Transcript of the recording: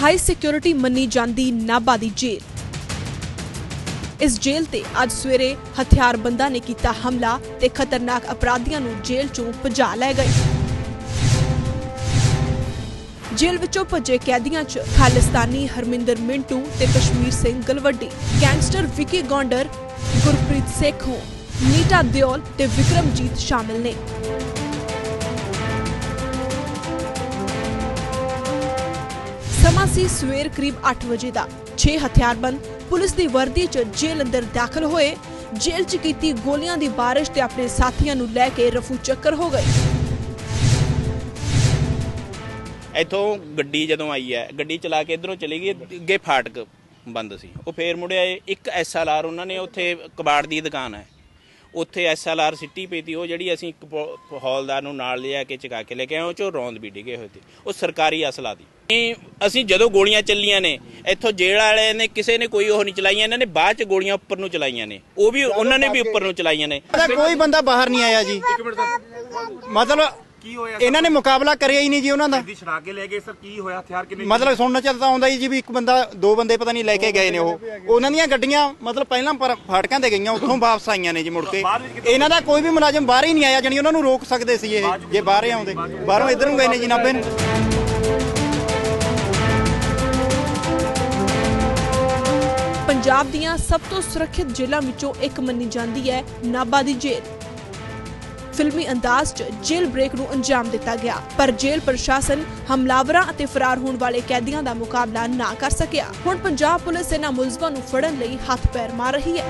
High security ਮੰਨੀ ਜਾਂਦੀ ਨਾਭਾ ਦੀ ਜੇਲ੍ਹ। ਇਸ ਜੇਲ੍ਹ ਤੇ ਅੱਜ ਸਵੇਰੇ ਹਥਿਆਰਬੰਦਾਂ ਨੇ ਕੀਤਾ ਹਮਲਾ ਤੇ ਖਤਰਨਾਕ ਅਪਰਾਧੀਆਂ ਨੂੰ ਜੇਲ੍ਹ ਚੋਂ ਭਜਾ ਲੈ ਗਏ। ਜੇਲ੍ਹ ਵਿੱਚੋਂ ਭੱਜੇ ਕੈਦੀਆਂ 'ਚ ਖਾਲਿਸਤਾਨੀ ਹਰਮਿੰਦਰ ਮਿੰਟੂ ਤੇ ਕਸ਼ਮੀਰ ਸਿੰਘ ਗਲਵੱਡੀ, ਗੈਂਗਸਟਰ ਵਿਕੀ ਗੌਂਡਰ, ਗੁਰਪ੍ਰੀਤ ਸੇਖੋਂ ਨੀਟਾ ਦਿਓਲ ਤੇ ਵਿਕਰਮਜੀਤ ਸ਼ਾਮਿਲ ਨੇ। ਸਮਾਂ ਸੀ ਸਵੇਰ ਕਰੀਬ 8 ਵਜੇ ਦਾ। 6 ਹਥਿਆਰਬੰਦ ਪੁਲਿਸ ਦੀ ਵਰਦੀ 'ਚ ਜੇਲ੍ਹ ਅੰਦਰ ਦਾਖਲ ਹੋਏ। ਜੇਲ੍ਹ 'ਚ ਕੀਤੀ ਗੋਲੀਆਂ ਦੀ ਬਾਰਿਸ਼ ਤੇ ਆਪਣੇ ਸਾਥੀਆਂ ਨੂੰ ਲੈ ਕੇ ਰਫੂ ਚੱਕਰ ਹੋ ਗਏ। ਇੱਥੋਂ ਗੱਡੀ ਜਦੋਂ ਆਈ ਹੈ, ਗੱਡੀ ਚਲਾ ਕੇ ਇਧਰੋਂ ਚਲੀ ਗਈ, ਅੱਗੇ ਫਾਟਕ ਬੰਦ ਸੀ। ਉਹ ਫੇਰ ਮੁੜਿਆ ਇਹ ਇੱਕ ਐਸਐਲਆਰ ਉਹਨਾਂ ਨੇ ਉੱਥੇ ਕਬਾੜ ਦੀ ਦੁਕਾਨ ਹੈ। ਉੱਥੇ ਐਸਐਲਆਰ ਸਿੱਟੀ ਪਈ ਤੀ ਉਹ ਜਿਹੜੀ ਅਸੀਂ ਇੱਕ ਹੌਲਦਾਰ ਨੂੰ ਨਾਲ ਲਿਆ ਕੇ ਚਕਾ ਕੇ ਲੈ ਕੇ ਆਏ ਉਹ ਚੋਂ ਰੌਂਦ ਵੀ ਡਿੱਗੇ ਹੋਏ ਤੇ ਉਹ ਸਰਕਾਰੀ ਅਸਲਾ ਦੀ। ਅਸੀਂ ਜਦੋਂ ਗੋਲੀਆਂ ਚੱਲੀਆਂ ਨੇ ਇੱਥੋਂ ਜੇਲ੍ਹ ਵਾਲਿਆਂ ਨੇ ਕਿਸੇ ਨੇ ਕੋਈ ਉਹ ਨਹੀਂ ਚਲਾਈਆਂ ਇਹਨਾਂ ਨੇ ਬਾਅਦ ਚ ਗੋਲੀਆਂ ਉੱਪਰ ਨੂੰ ਚਲਾਈਆਂ ਨੇ ਉਹ ਵੀ ਉਹਨਾਂ ਨੇ ਵੀ ਉੱਪਰ ਨੂੰ ਚਲਾਈਆਂ ਨੇ। ਕੋਈ ਬੰਦਾ ਬਾਹਰ ਨਹੀਂ ਆਇਆ ਜੀ। ਮਤਲਬ ਕੀ ਹੋਇਆ ਇਹਨਾਂ ਨੇ ਮੁਕਾਬਲਾ ਕਰਿਆ ਹੀ ਨਹੀਂ ਜੀ ਉਹਨਾਂ ਦਾ। ਦੀ ਛੜਾ ਕੇ ਲੈ ਗਏ ਸਰ ਕੀ ਹੋਇਆ? ਹਥਿਆਰ ਕਿੰਨੇ ਮਤਲਬ ਸੁਣਨ ਚ ਤਾਂ ਆਉਂਦਾ ਜੀ ਵੀ ਇੱਕ ਬੰਦਾ ਦੋ ਬੰਦੇ ਪਤਾ ਨਹੀਂ ਲੈ ਕੇ ਗਏ ਨੇ ਉਹ। ਉਹਨਾਂ ਦੀਆਂ ਗੱਡੀਆਂ ਮਤਲਬ ਪਹਿਲਾਂ ਪਰ ਫਾਟਕਾਂ ਤੇ ਗਈਆਂ ਉੱਥੋਂ ਵਾਪਸ ਆਈਆਂ ਨੇ ਜੀ ਮੁੜ ਕੇ। ਇਹਨਾਂ ਦਾ ਕੋਈ ਵੀ ਮੁਲਾਜ਼ਮ ਬਾਹਰ ਹੀ ਨਹੀਂ ਆਇਆ ਜਾਣੀ ਉਹਨਾਂ ਨੂੰ ਰੋਕ ਸਕਦੇ ਸੀ ਇਹ ਜੇ ਬਾਹਰ ਆਉਂਦੇ। ਬਾਹਰੋਂ ਇੱਧਰ ਨੂੰ ਗਏ ਨੇ ਜੀ ਨਾਭੇ ਨੂੰ। ਪੰਜਾਬ ਦੀਆਂ ਸਭ ਤੋਂ ਸੁਰੱਖਿਅਤ ਜੇਲ੍ਹਾਂ ਵਿੱਚੋਂ ਇੱਕ ਮੰਨੀ ਜਾਂਦੀ ਹੈ ਨਾਭਾ ਦੀ ਜੇਲ੍ਹ। ਫਿਲਮੀ ਅੰਦਾਜ਼ 'ਚ ਜੇਲ੍ਹ ਬ੍ਰੇਕ ਨੂੰ ਅੰਜਾਮ ਦਿੱਤਾ ਗਿਆ, ਪਰ ਜੇਲ ਪ੍ਰਸ਼ਾਸਨ ਹਮਲਾਵਰਾਂ ਅਤੇ ਫਰਾਰ ਹੋਣ ਵਾਲੇ ਕੈਦੀਆਂ ਦਾ ਮੁਕਾਬਲਾ ਨਾ ਕਰ ਸਕਿਆ। ਹੁਣ ਪੰਜਾਬ ਪੁਲਿਸ ਇਹਨਾਂ ਮੁਲਜ਼ਮਾਂ ਨੂੰ ਫੜਨ ਲਈ ਹੱਥ ਪੈਰ ਮਾਰ ਰਹੀ ਹੈ।